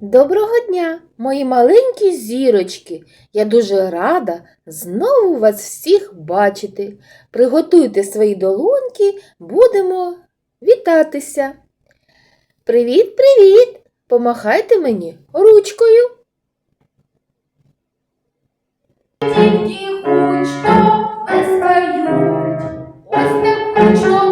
Доброго дня, мої маленькі зірочки. Я дуже рада знову вас всіх бачити. Приготуйте свої долоньки, будемо вітатися. Привіт, привіт! Помахайте мені ручкою. Тільки гучно плескають, ось так гучно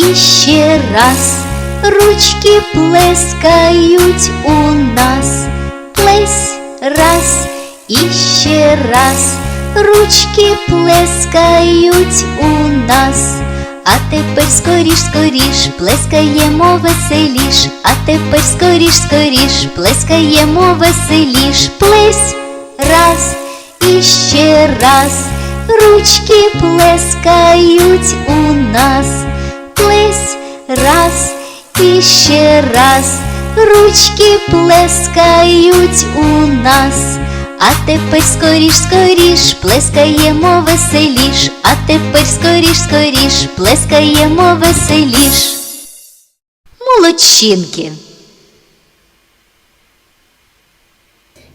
і ще раз, ручки плескають у нас. Плесь раз і ще раз, ручки плескають у нас. А тепер скоріш, скоріш, плескаємо веселіш, а тепер скоріш, скоріш, плескаємо веселіш. Плесь раз і ще раз, ручки плескають у нас. Плесь раз і ще раз, ручки плескають у нас. А тепер скоріш, скоріш, плескаємо веселіш, а тепер скоріш, скоріш, плескаємо веселіш. Молодчинки.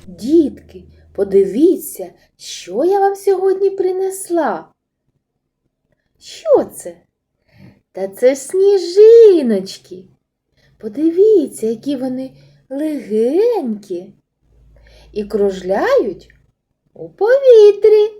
Дітки, подивіться, що я вам сьогодні принесла. Що це? Та це ж сніжиночки. Подивіться, які вони легенькі і кружляють у повітрі.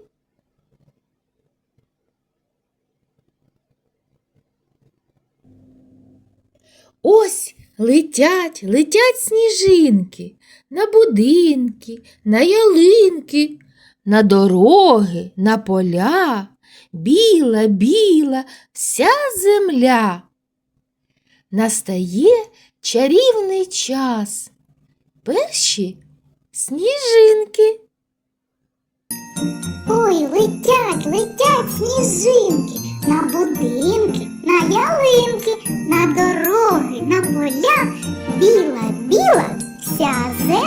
Ось летять, летять сніжинки на будинки, на ялинки, на дороги, на поля, біла, біла вся земля. Настає чарівний час. Перші сніжинки. Ой, летять, летять сніжинки на будинки, на ялинки, на дороги, на поля. Біла, біла вся земля.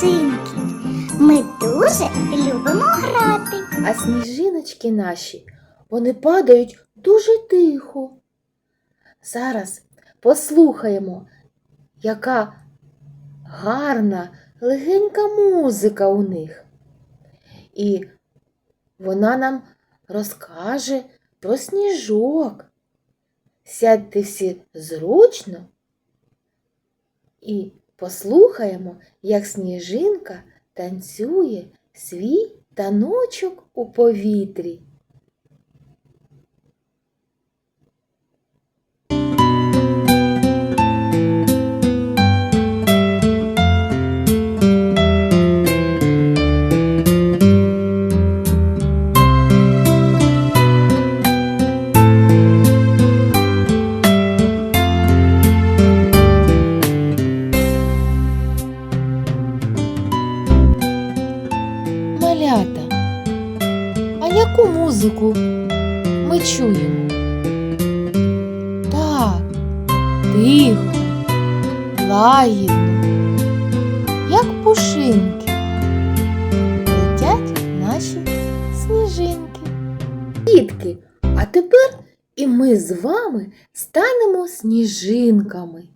Пушинки. Ми дуже любимо грати. А сніжиночки наші, вони падають дуже тихо. Зараз послухаємо, яка гарна, легенька музика у них. І вона нам розкаже про сніжок. Сядьте всі зручно і послухаємо, як сніжинка танцює свій таночок у повітрі. З вами станемо сніжинками.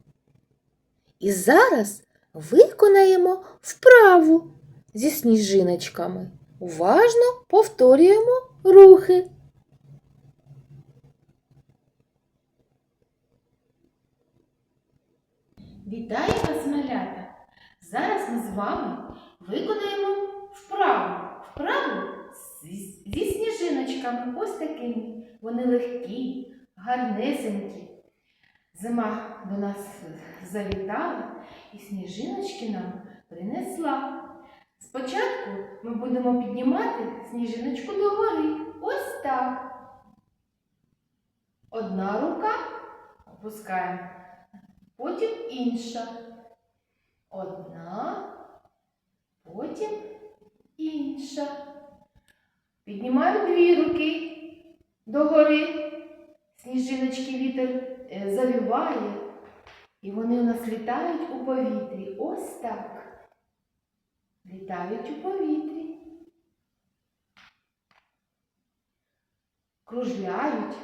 І зараз виконаємо вправу зі сніжиночками. Уважно повторюємо рухи. Вітаю вас, малята! Зараз ми з вами виконаємо вправу. Вправу зі сніжиночками ось такими. Вони легкі, гарнесенькі. Зима до нас завітала і сніжиночки нам принесла. Спочатку ми будемо піднімати сніжиночку догори. Ось так. Одна рука опускаємо, потім інша. Одна, потім інша. Піднімаємо дві руки догори. Сніжиночки вітер е, завіває, і вони у нас літають у повітрі. Ось так. Літають у повітрі. Кружляють.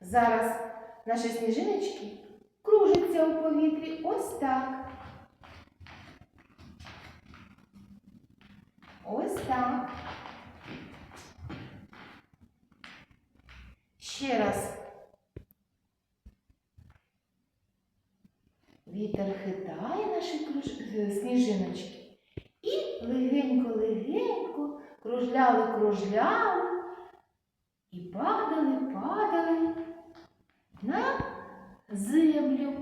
Зараз наші сніжиночки кружаться у повітрі. Ось так. Ось так. Ще раз. Вітер хитає наші круж... е, сніжиночки. І легенько-легенько кружляли, кружляли і падали, падали на землю.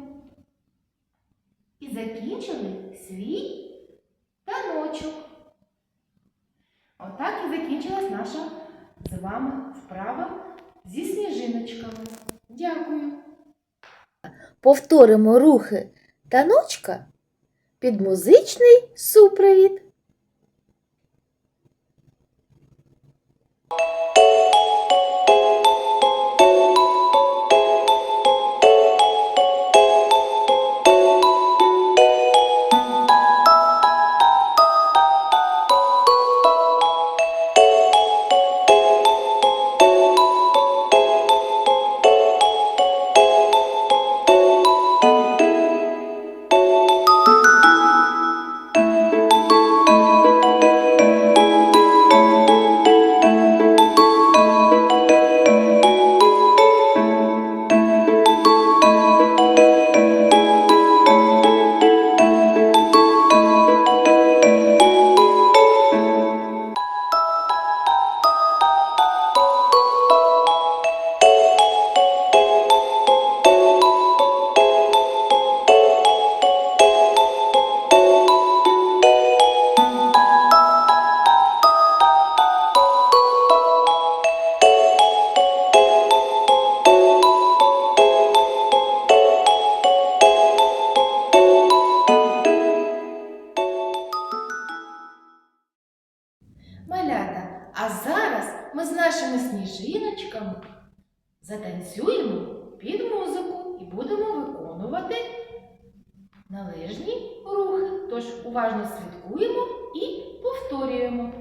І закінчили свій таночок. Отак і закінчилась наша з вами вправа зі сніжиночками. Дякую. Повторимо рухи таночка під музичний супровід. Затанцюємо під музику і будемо виконувати належні рухи. Тож уважно слідкуємо і повторюємо.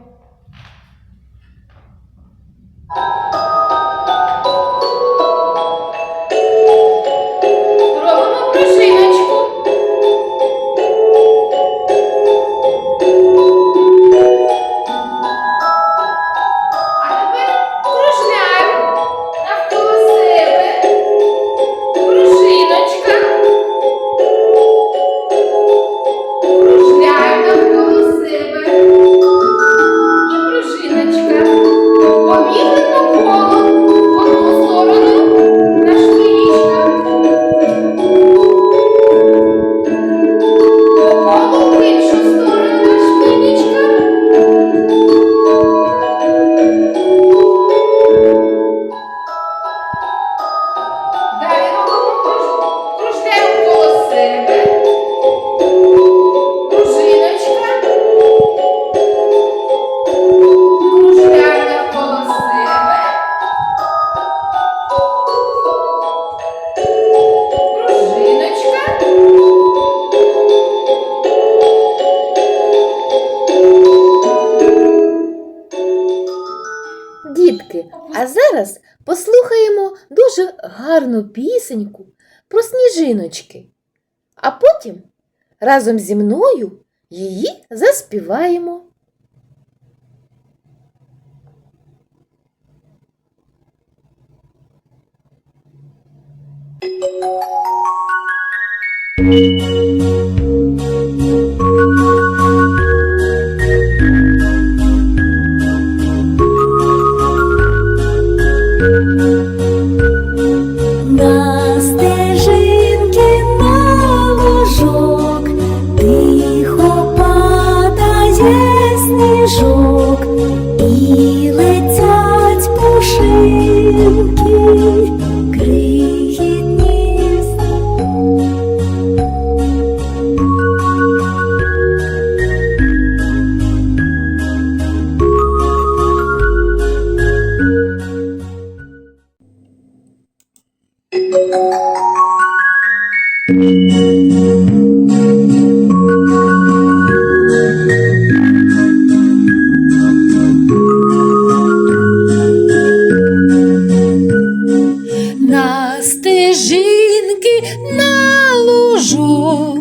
Зараз послухаємо дуже гарну пісеньку про сніжиночки, а потім разом зі мною її заспіваємо. На стежинку на лужок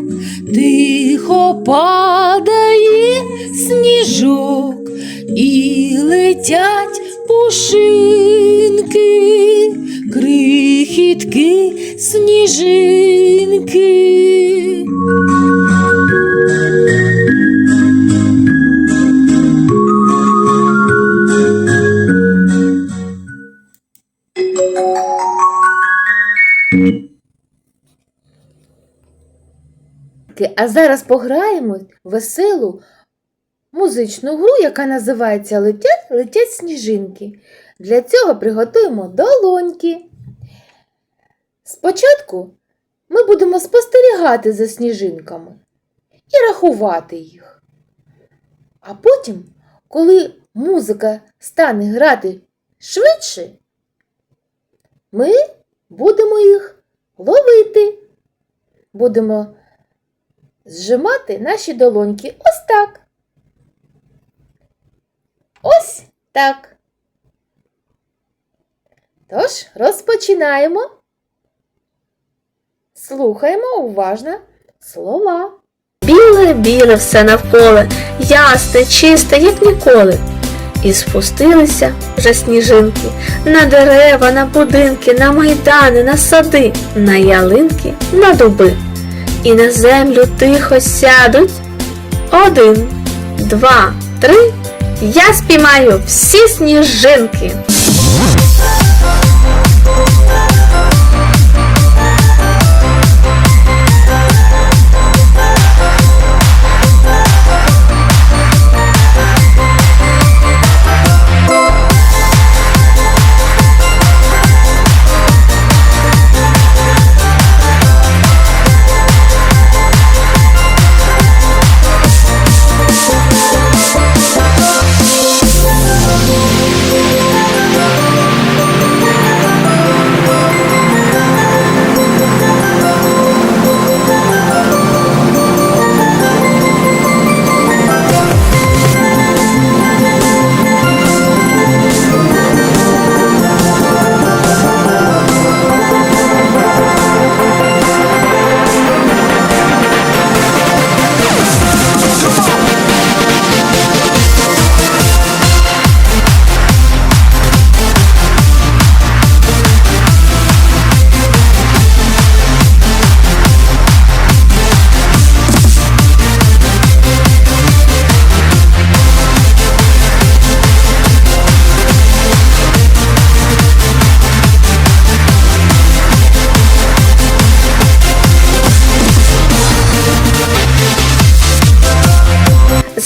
тихо падає сніжок і летять пушинки, А зараз пограємо веселу музичну гру, яка називається Летять, летять сніжинки. Для цього приготуємо долоньки. Спочатку ми будемо спостерігати за сніжинками і рахувати їх. А потім, коли музика стане грати швидше, ми будемо їх ловити. Будемо зжимати наші долоньки ось так. Ось так. Тож, розпочинаємо. Слухаємо уважно слова. Біле, біле все навколо, ясне, чисте, як ніколи. І спустилися вже сніжинки на дерева, на будинки, на майдани, на сади, на ялинки, на дуби. І на землю тихо сядуть. Один, два, три. Я спіймаю всі сніжинки.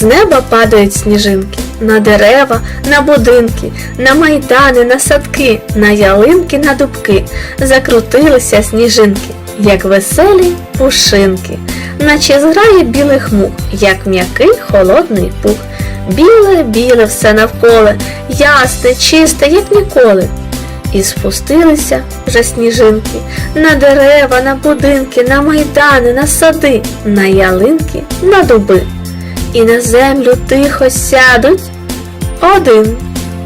Неба падають сніжинки на дерева, на будинки, на майдани, на садки, на ялинки, на дубки. Закрутилися сніжинки, як веселі пушинки, наче зграє білих мух, як м'який холодний пух. Біле, біле все навколо, ясне, чисте, як ніколи. І спустилися вже сніжинки на дерева, на будинки, на майдани, на сади, на ялинки, на дуби. І на землю тихо сядуть. Один,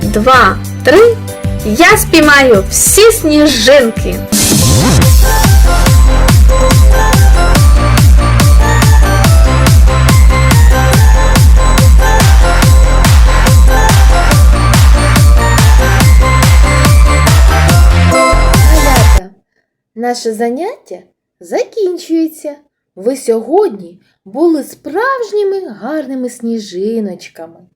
два, три. Я спіймаю всі сніжинки. Наше заняття закінчується. Ви сьогодні були справжніми гарними сніжиночками.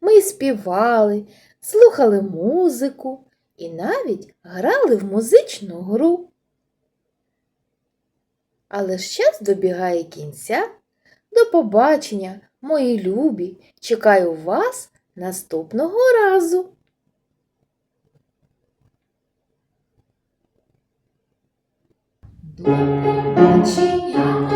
Ми співали, слухали музику і навіть грали в музичну гру. Але ж час добігає кінця. До побачення, мої любі! Чекаю вас наступного разу. До побачення!